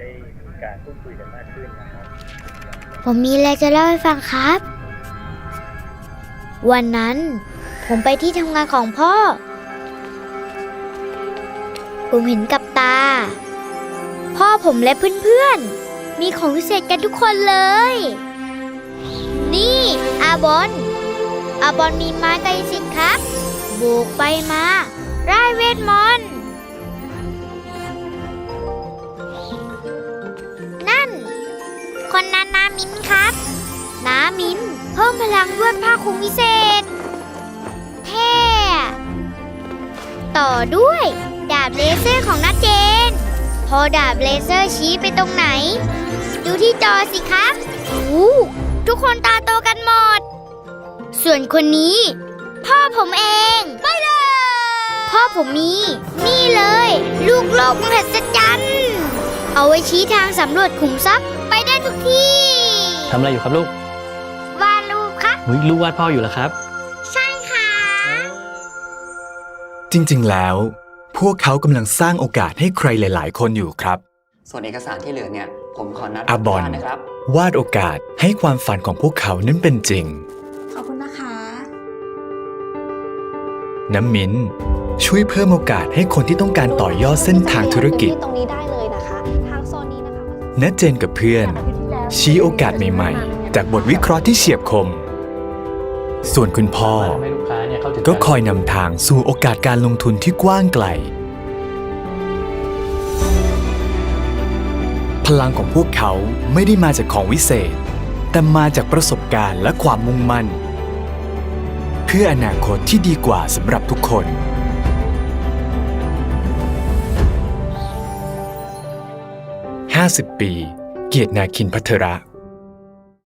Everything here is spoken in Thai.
ได้มีการพูดคุยกันมากขึ้นนะครับ ผมมีอะไรจะเล่าให้ฟังครับ วันนั้น ผมไปที่ทำงานของพ่อ ผมเห็นกับตา พ่อผมและเพื่อนๆ มีของพิเศษกันทุกคนเลย นี่ อาบอน อาบอนมีไม้ไกลสิทธิ์ครับโบกไปมาร่ายเวทมนต์ มินครับ น้ามิน เพิ่มพลังด้วยผ้าคลุมพิเศษ เท่ต่อด้วย ดาบเลเซอร์ของนาเจน พอดาบเลเซอร์ชี้ไปตรงไหน ดูที่จอสิครับโอ้ทุกคนตาโตกันหมด ส่วนคนนี้ พ่อผมเอง ไปเลย พ่อผมมี นี่เลย ลูกโลกมหัศจรรย์ เอาไว้ชี้ทางสำรวจขุมทรัพย์ไปได้ทุกที่ ทำอะไรอยู่ครับลูกวาดรูปครับ อุ๊ยลูกวาดพ่ออยู่เหรอครับ ใช่ค่ะ จริงๆ แล้ว พวกเขากำลังสร้างโอกาสให้ใครหลาย ๆ คนอยู่ครับ ส่วนเอกสารที่เหลือเนี่ย ผมขอนัดอาบอนญาตินะครับ วาดโอกาสให้ความฝันของพวกเขานั้นเป็นจริง ขอบคุณนะคะ น้ำมิ้นช่วยเพิ่มโอกาสให้คนที่ต้องการต่อยอดเส้นทางธุรกิจ ตรงนี้ได้เลยนะคะ ทางโซนนี้นะคะณเจนกับเพื่อน ชี้โอกาสใหม่ๆ จากบทวิเคราะห์ที่เฉียบคม ส่วนคุณพ่อทำให้ลูกค้าเนี่ยเข้าถึงก็คอยนำทางสู่โอกาสการลงทุนที่กว้างไกล พลังของพวกเขาไม่ได้มาจากของวิเศษ แต่มาจากประสบการณ์และความมุ่งมั่น เพื่ออนาคตที่ดีกว่าสำหรับทุกคน50 ปี เกียรตินาคินพัทระ